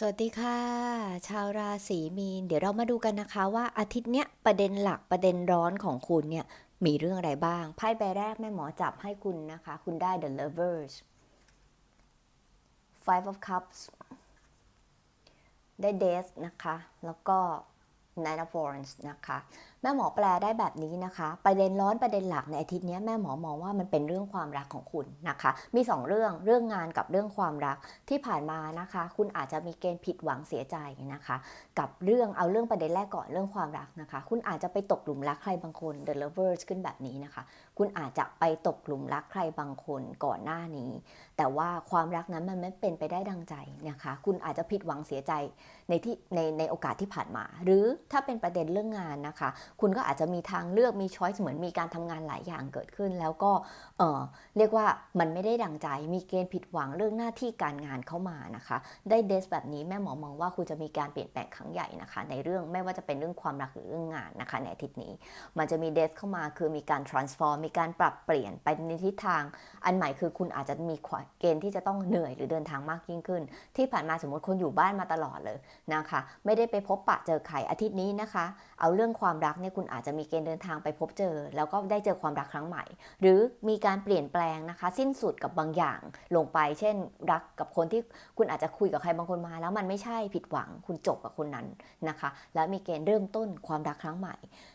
สวัสดีค่ะ ชาวราศีมีน เดี๋ยวเรามาดูกันนะคะว่าอาทิตย์เนี้ยประเด็นหลักประเด็นร้อนของคุณเนี่ยมีเรื่องอะไรบ้าง ไพ่ใบแรกแม่หมอจับให้คุณนะคะ คุณได้ the lovers five of cups ได้ death นะคะ แล้วก็ nine of wands นะคะ ม่หมอแปลได้แบบนี้นะคะ ประเด็นร้อนประเด็นหลักในอาทิตย์นี้แม่หมอมองว่ามันเป็นเรื่องความรักของคุณนะคะ มี 2 เรื่องเรื่องงานกับเรื่องความรักที่ผ่านมานะคะ คุณอาจจะมีเกณฑ์ผิดหวังเสียใจนะคะ กับเรื่องเอาเรื่องประเด็นแรกก่อนเรื่องความรักนะคะ คุณอาจจะไปตกหลุมรักใครบางคน the lovers ขึ้นแบบนี้นะคะ คุณอาจจะไปตกหลุมรักใครบางคนก่อนหน้านี้ แต่ว่าความรักนั้นมันไม่เป็นไปได้ดังใจนะคะ คุณอาจจะผิดหวังเสียใจในที่ในในโอกาสที่ผ่านมา หรือถ้าเป็นประเด็นเรื่องงานนะคะคุณก็อาจจะมีทางเลือกมีช้อยส์เหมือนมีการทำงานหลายอย่างเกิดขึ้น แล้วก็เออเรียกว่ามันไม่ได้ดังใจ มีเกณฑ์ผิดหวังเรื่องหน้าที่การงานเข้ามานะคะ ได้เดสแบบนี้แม่หมอมองว่าคุณจะมีการเปลี่ยนแปลงครั้งใหญ่นะคะ ในเรื่องไม่ว่าจะเป็นเรื่องความรักหรือเรื่องงานนะคะในอาทิตย์นี้ มันจะมีเดสเข้ามาคือมีการ transform มีการปรับเปลี่ยนไปในทิศทาง อันใหม่คือคุณอาจจะมีเกณฑ์ที่จะต้องเหนื่อยหรือเดินทางมากยิ่งขึ้น ที่ผ่านมาสมมติคนอยู่บ้านมาตลอดเลยนะคะ ไม่ได้ไปพบปะเจอใครอาทิตย์นี้นะคะ เอาเรื่องความรักเนี่ยคุณอาจจะมีเกณฑ์เดินทางไปพบเจอ แล้วก็ได้เจอความรักครั้งใหม่ หรือมีการเปลี่ยนแปลงนะคะ สิ้นสุดกับบางอย่างลงไป เช่น รักกับคนที่คุณอาจจะคุยกับใครบางคนมา แล้วมันไม่ใช่ผิดหวังคุณจบกับคนนั้นนะคะ แล้วมีเกณฑ์เริ่มต้นความรักครั้งใหม่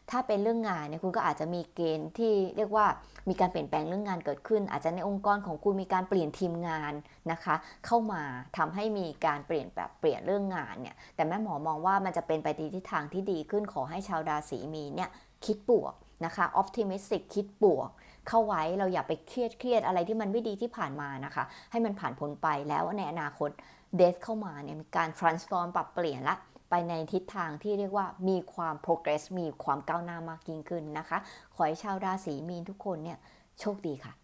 ถ้าเป็นเรื่องงานเนี่ยคุณก็อาจจะมีเกณฑ์ที่เรียกว่ามีการเปลี่ยนแปลงเรื่องงานเกิดขึ้น อาจจะในองค์กรของคุณมีการเปลี่ยนทีมงานนะคะ เข้ามาทำให้มีการเปลี่ยนแบบเปลี่ยนเรื่องงานเนี่ยแต่แม่หมอมองว่ามันจะเป็นไปในทิศทางที่ดีขึ้นขอให้ชาวราศีมีเนี่ยคิดบวกนะคะ optimistic คิดบวก เข้าไว้เราอย่าไปเครียดเครียดอะไรที่มันไม่ดีที่ผ่านมานะคะ ให้มันผ่านพ้นไปแล้วในอนาคตเด h เข้ามาเนี่ยมีการ transform ปรับเปลี่ยนละไปในทิศทางที่เรียกว่ามีความ progress มีความก้าวหน้ามากยิ่งขึ้นนะคะ ขอให้ชาวราศีมีนทุกคนเนี่ยโชคดีค่ะ